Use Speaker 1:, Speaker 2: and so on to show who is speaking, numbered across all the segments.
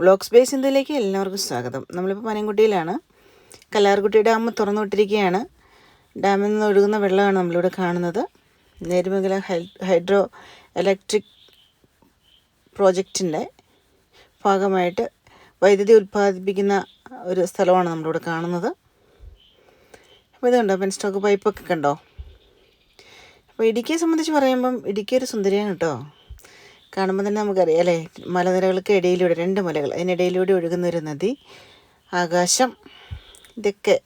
Speaker 1: Vlog space ഇന്ത്യയിലേക്ക് എല്ലാവർക്കും സ്വാഗതം. നമ്മളിപ്പോൾ പനംകുട്ടിയിലാണ് കല്ലാർകുട്ടി ഡാം തുറന്നു വിട്ടിരിക്കുകയാണ്. ഡാമിൽ നിന്ന് ഒഴുകുന്ന വെള്ളമാണ് നമ്മളിവിടെ കാണുന്നത്. നേരുമംഗല ഹൈഡ്രോ ഇലക്ട്രിക് പ്രോജക്റ്റിന്റെ ഭാഗമായിട്ട് വൈദ്യുതി ഉൽപ്പാദിപ്പിക്കുന്ന ഒരു സ്ഥലമാണ് നമ്മളിവിടെ കാണുന്നത്. അപ്പോൾ ഇതുണ്ടോ പെൻസ്റ്റോക്ക് പെൻ സ്റ്റോക്ക് പൈപ്പൊക്കെ കണ്ടോ? അപ്പോൾ ഇടുക്കിയെ സംബന്ധിച്ച് പറയുമ്പം ഇടുക്കി ഒരു സുന്ദരിയാണ് കേട്ടോ. കാണുമ്പോൾ തന്നെ നമുക്കറിയാം അല്ലേ? മലനിരകൾക്ക് ഇടയിലൂടെ രണ്ട് മലകൾ അതിനിടയിലൂടെ ഒഴുകുന്ന ഒരു നദി ആകാശം ഇതൊക്കെ.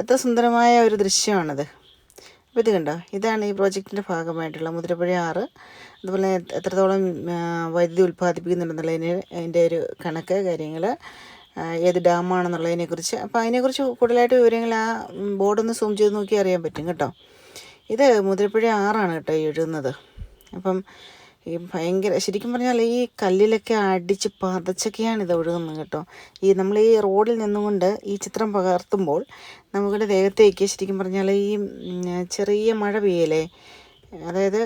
Speaker 1: എത്ര സുന്ദരമായ ഒരു ദൃശ്യമാണത്. അപ്പോൾ ഇത് കണ്ടോ? ഇതാണ് ഈ പ്രോജക്റ്റിന്റെ ഭാഗമായിട്ടുള്ള മുതിരപ്പുഴ ആറ്. അതുപോലെ എത്രത്തോളം വൈദ്യുതി ഉൽപ്പാദിപ്പിക്കുന്നുണ്ടെന്നുള്ളതിന് അതിന്റെ ഒരു കണക്ക് കാര്യങ്ങൾ ഏത് ഡാമാണെന്നുള്ളതിനെക്കുറിച്ച്. അപ്പോൾ അതിനെക്കുറിച്ച് കൂടുതലായിട്ട് വിവരങ്ങൾ ആ ബോർഡൊന്ന് സൂം ചെയ്ത് നോക്കി അറിയാൻ പറ്റും കേട്ടോ. ഇത് മുതിരപ്പുഴ ആറാണ് കേട്ടോ എഴുതുന്നത് അപ്പം ഈ ഭയങ്കര ശരിക്കും പറഞ്ഞാൽ ഈ കല്ലിലൊക്കെ അടിച്ച് പതച്ചൊക്കെയാണ് ഇത് ഒഴുകുന്നത് കേട്ടോ. ഈ നമ്മൾ ഈ റോഡിൽ നിന്നുകൊണ്ട് ഈ ചിത്രം പകർത്തുമ്പോൾ നമ്മുടെ ദേഹത്തേക്ക് ശരിക്കും പറഞ്ഞാൽ ഈ ചെറിയ മഴ പെയ്യലേ അതായത്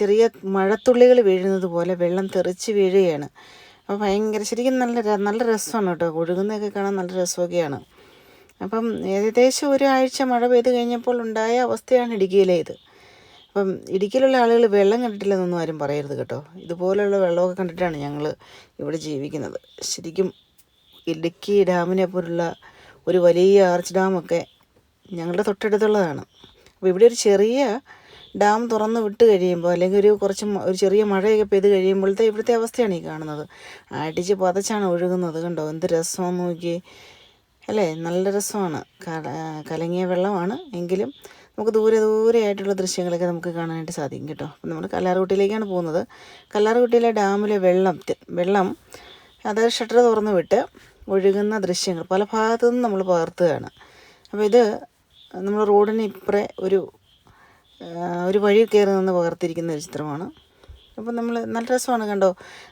Speaker 1: ചെറിയ മഴത്തുള്ളികൾ വീഴുന്നത് പോലെ വെള്ളം തെറിച്ച് വീഴുകയാണ്. അപ്പോൾ ഭയങ്കര ശരിക്കും നല്ല നല്ല രസമാണ് കേട്ടോ. ഒഴുകുന്നതൊക്കെ കാണാൻ നല്ല രസമൊക്കെയാണ്. അപ്പം ഏകദേശം ഒരാഴ്ച മഴ പെയ്ത് കഴിഞ്ഞപ്പോൾ ഉണ്ടായ അവസ്ഥയാണ് ഇടുക്കിയിലെ ഇത്. അപ്പം ഇടുക്കിയിലുള്ള ആളുകൾ വെള്ളം കണ്ടിട്ടില്ലെന്നൊന്നും ആരും പറയരുത് കേട്ടോ. ഇതുപോലെയുള്ള വെള്ളമൊക്കെ കണ്ടിട്ടാണ് ഞങ്ങൾ ഇവിടെ ജീവിക്കുന്നത്. ശരിക്കും ഇടുക്കി ഡാമിനെ പോലുള്ള ഒരു വലിയ ആർച്ച് ഡാമൊക്കെ ഞങ്ങളുടെ തൊട്ടടുത്തുള്ളതാണ്. അപ്പോൾ ഇവിടെ ഒരു ചെറിയ ഡാം തുറന്ന് വിട്ട് കഴിയുമ്പോൾ അല്ലെങ്കിൽ ഒരു കുറച്ച് ഒരു ചെറിയ മഴയൊക്കെ പെയ്ത് കഴിയുമ്പോഴത്തെ ഇവിടുത്തെ അവസ്ഥയാണ് ഈ കാണുന്നത്. അടിച്ച് പതച്ചാണ് ഒഴുകുന്നത് കണ്ടോ? എന്ത് രസമാണെന്ന് നോക്കി അല്ലേ? നല്ല രസമാണ്. കല കലങ്ങിയ വെള്ളമാണ്. എങ്കിലും നമുക്ക് ദൂരെ ദൂരെ ആയിട്ടുള്ള ദൃശ്യങ്ങളൊക്കെ നമുക്ക് കാണാനായിട്ട് സാധിക്കും കേട്ടോ. അപ്പോൾ നമ്മൾ കല്ലാർകുട്ടിയിലേക്കാണ് പോകുന്നത്. കല്ലാർകുട്ടിയിലെ ഡാമിലെ വെള്ളം വെള്ളം അത് ഷട്ടർ തുറന്ന് വിട്ട് ഒഴുകുന്ന ദൃശ്യങ്ങൾ പല ഭാഗത്തു നിന്നും നമ്മൾ പകർത്തുകയാണ്. അപ്പോൾ ഇത് നമ്മൾ റോഡിന് ഇപ്പുറേ ഒരു ഒരു വഴി കയറി നിന്ന് പകർത്തിയിരിക്കുന്ന ഒരു ചിത്രമാണ്. അപ്പം നമ്മൾ നല്ല രസമാണ് കണ്ടോ?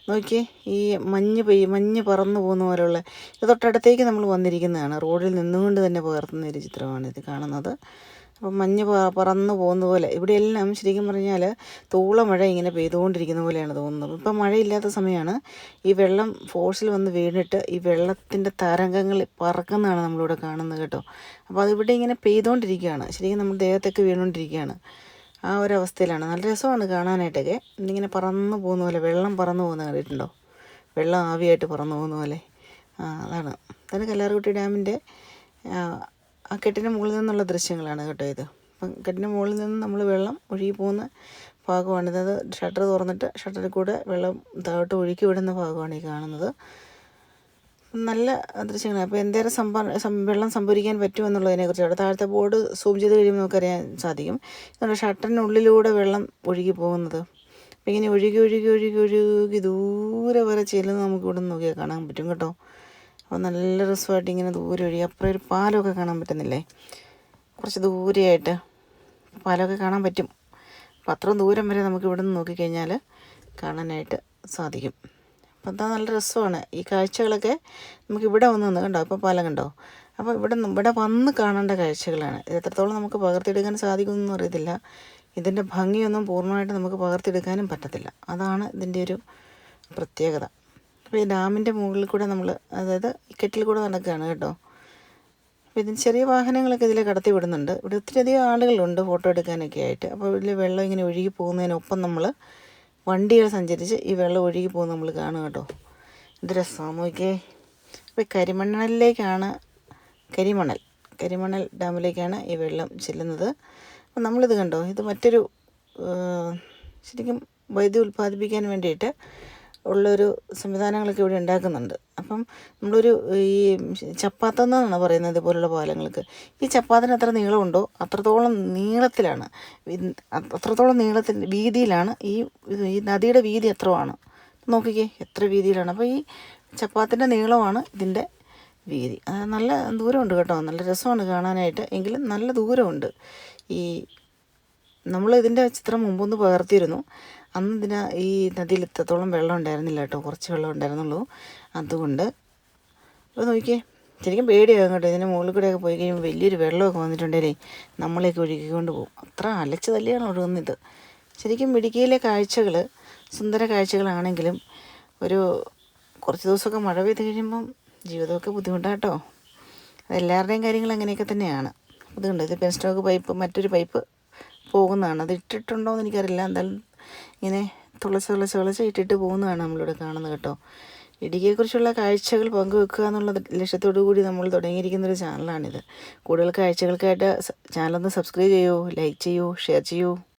Speaker 1: നോക്കി ഈ മഞ്ഞ് പെയ്യ് മഞ്ഞ് പറന്നു പോകുന്ന പോലെയുള്ള. തൊട്ടടുത്തേക്ക് നമ്മൾ വന്നിരിക്കുന്നതാണ്. റോഡിൽ നിന്നുകൊണ്ട് തന്നെ പകർത്തുന്ന ഒരു ചിത്രമാണ് ഇത് കാണുന്നത്. അപ്പം മഞ്ഞ് പറന്നു പറന്ന് പോകുന്ന പോലെ. ഇവിടെയെല്ലാം ശരിക്കും പറഞ്ഞാൽ തൂള മഴ ഇങ്ങനെ പെയ്തുകൊണ്ടിരിക്കുന്ന പോലെയാണ് തോന്നുന്നത്. ഇപ്പം മഴയില്ലാത്ത സമയമാണ് ഈ വെള്ളം ഫോഴ്സിൽ വന്ന് വീണിട്ട് ഈ വെള്ളത്തിന്റെ തരംഗങ്ങൾ പറക്കുന്നതാണ് നമ്മളിവിടെ കാണുന്നത് കേട്ടോ. അപ്പോൾ അതിവിടെ ഇങ്ങനെ പെയ്തുകൊണ്ടിരിക്കുകയാണ്. ശരിക്കും നമ്മുടെ ദേഹത്തൊക്കെ വീണുകൊണ്ടിരിക്കുകയാണ്. ആ ഒരു അവസ്ഥയിലാണ് നല്ല രസമാണ് കാണാനായിട്ടൊക്കെ. ഇന്നിങ്ങനെ പറന്ന് പോകുന്ന പോലെ വെള്ളം പറന്ന് പോകുന്ന കണ്ടിട്ടുണ്ടോ? വെള്ളം ആവിയായിട്ട് പറന്ന് പോകുന്ന പോലെ. ആ അതാണ്. അതാണ് കല്ലാർകുട്ടി ഡാമിന്റെ ആ, കെട്ടിന്റെ മുകളിൽ നിന്നുള്ള ദൃശ്യങ്ങളാണ് കേട്ടോ ഇത്. അപ്പം കെട്ടിന് മുകളിൽ നിന്ന് നമ്മൾ വെള്ളം ഒഴുകി പോകുന്ന ഭാഗമാണിത്. അത് ഷട്ടർ തുറന്നിട്ട് ഷട്ടറിൽ കൂടെ വെള്ളം താഴോട്ട് ഒഴുക്കി വിടുന്ന ഭാഗമാണ് ഈ കാണുന്നത്. നല്ല ദൃശ്യങ്ങളാണ്. അപ്പോൾ എന്തേരം സംഭ വെള്ളം സംഭരിക്കാൻ അവിടെ താഴത്തെ ബോർഡ് സൂം ചെയ്ത് കഴിയുമ്പോൾ നമുക്കറിയാൻ സാധിക്കും. നമ്മുടെ ഷട്ടറിനുള്ളിലൂടെ വെള്ളം ഒഴുകി പോകുന്നത്. അപ്പോൾ ഇങ്ങനെ ഒഴുകി ഒഴുകി ഒഴുകി ഒഴുകി ദൂരെ വരെ ചെല്ലുന്നത് നമുക്ക് ഇവിടെ നോക്കിയാൽ കാണാൻ പറ്റും കേട്ടോ. അപ്പോൾ നല്ല രസമായിട്ട് ഇങ്ങനെ ദൂരെ ഒഴുകി. അപ്പുറം ഒരു പാലമൊക്കെ കാണാൻ പറ്റുന്നില്ലേ? കുറച്ച് ദൂരെയായിട്ട് പാലമൊക്കെ കാണാൻ പറ്റും. അപ്പോൾ അത്രയും ദൂരം വരെ നമുക്ക് ഇവിടെ നിന്ന് നോക്കിക്കഴിഞ്ഞാൽ കാണാനായിട്ട് സാധിക്കും. അപ്പം എന്താ നല്ല രസമാണ്. ഈ കാഴ്ചകളൊക്കെ നമുക്ക് ഇവിടെ വന്ന് നിന്ന് കണ്ടോ? ഇപ്പോൾ പാലം കണ്ടോ? അപ്പോൾ ഇവിടെ ഇവിടെ വന്ന് കാണേണ്ട കാഴ്ചകളാണ്. ഇത് എത്രത്തോളം നമുക്ക് പകർത്തിയെടുക്കാൻ സാധിക്കുമെന്ന് അറിയത്തില്ല. ഇതിന്റെ ഭംഗിയൊന്നും പൂർണമായിട്ട് നമുക്ക് പകർത്തിയെടുക്കാനും പറ്റത്തില്ല. അതാണ് ഇതിന്റെ ഒരു പ്രത്യേകത. അപ്പോൾ ഈ ഡാമിന്റെ മുകളിൽ കൂടെ നമ്മൾ അതായത് ഇക്കറ്റിൽ കൂടെ നടക്കുകയാണ് കേട്ടോ. അപ്പോൾ ഇതിന് ചെറിയ വാഹനങ്ങളൊക്കെ ഇതിൽ കടത്തി വിടുന്നുണ്ട്. ഇവിടെ ഒത്തിരി അധികം ആളുകളുണ്ട് ഫോട്ടോ എടുക്കാനൊക്കെ ആയിട്ട്. അപ്പോൾ ഇതിൽ വെള്ളം ഇങ്ങനെ ഒഴുകി പോകുന്നതിനൊപ്പം നമ്മൾ വണ്ടികൾ സഞ്ചരിച്ച് ഈ വെള്ളം ഒഴുകി പോകുന്നത് നമ്മൾ കാണുക കേട്ടോ. ഇത് രസമാണ് നോക്കിയേ. അപ്പോൾ കരിമണലിലേക്കാണ് കരിമണൽ കരിമണൽ ഡാമിലേക്കാണ് ഈ വെള്ളം ചെല്ലുന്നത്. അപ്പം നമ്മളിത് കണ്ടോ ഇത് മറ്റൊരു ശരിക്കും വൈദ്യുതി ഉൽപ്പാദിപ്പിക്കാൻ വേണ്ടിയിട്ട് ഉള്ളൊരു സംവിധാനങ്ങളൊക്കെ ഇവിടെ ഉണ്ടാക്കുന്നുണ്ട്. അപ്പം നമ്മളൊരു ഈ ചപ്പാത്തെന്നാണ് പറയുന്നത് ഇതുപോലുള്ള പാലങ്ങൾക്ക്. ഈ ചപ്പാത്തിന് എത്ര നീളമുണ്ടോ? അത്രത്തോളം നീളത്തിലാണ്. അത്രത്തോളം നീളത്തിൽ വീതിയിലാണ്. ഈ ഈ നദിയുടെ വീതി എത്രയാണ് നോക്കിക്കേ എത്ര വീതിയിലാണ്? അപ്പോൾ ഈ ചപ്പാത്തിന്റെ നീളമാണ് ഇതിന്റെ വീതി. നല്ല ദൂരമുണ്ട് കേട്ടോ. നല്ല രസമാണ് കാണാനായിട്ട്. എങ്കിലും നല്ല ദൂരമുണ്ട്. ഈ നമ്മൾ ഇതിന്റെ ചിത്രം മുമ്പൊന്ന് പകർത്തിയിരുന്നു. അന്ന് ഇതിന് ഈ നദിയിൽ ഇത്രത്തോളം വെള്ളം ഉണ്ടായിരുന്നില്ല കേട്ടോ. കുറച്ച് വെള്ളം ഉണ്ടായിരുന്നുള്ളൂ. അതുകൊണ്ട് അപ്പോൾ നോക്കിയേ. ശരിക്കും പേടിയാകും കേട്ടോ ഇതിന്റെ മുകളിൽ കൂടെയൊക്കെ പോയി കഴിയുമ്പോൾ വലിയൊരു വെള്ളമൊക്കെ വന്നിട്ടുണ്ടെങ്കിലേ നമ്മളെയൊക്കെ ഒഴുകിക്കൊണ്ട് പോകും. അത്ര അലച്ച് തല്ലിയാണ് ഒഴുകുന്നത്. ശരിക്കും ഇടുക്കിയിലെ കാഴ്ചകൾ സുന്ദര കാഴ്ചകളാണെങ്കിലും ഒരു കുറച്ച് ദിവസമൊക്കെ മഴ പെയ്ത് കഴിയുമ്പം ജീവിതമൊക്കെ ബുദ്ധിമുട്ടാട്ടോ. അതെല്ലാവരുടെയും കാര്യങ്ങൾ അങ്ങനെയൊക്കെ തന്നെയാണ്. അതുകൊണ്ട് ഇത് പെൻസ്റ്റോക്ക് പൈപ്പ് മറ്റൊരു പൈപ്പ് പോകുന്നതാണ്. അത് ഇട്ടിട്ടുണ്ടോ എന്ന് എനിക്കറിയില്ല. എന്തായാലും ഇങ്ങനെ തുളച്ച് തുളച്ച് തുളച്ച് ഇട്ടിട്ട് പോകുന്നതാണ് നമ്മളിവിടെ കാണുന്നത് കേട്ടോ. ഇടുക്കിയെക്കുറിച്ചുള്ള കാഴ്ചകൾ പങ്കുവെക്കുക എന്നുള്ള ലക്ഷ്യത്തോടു കൂടി നമ്മൾ തുടങ്ങിയിരിക്കുന്ന ഒരു ചാനലാണിത്. കൂടുതൽ കാഴ്ചകൾക്കായിട്ട് ചാനലൊന്ന് സബ്സ്ക്രൈബ് ചെയ്യൂ ലൈക്ക് ചെയ്യൂ ഷെയർ ചെയ്യൂ.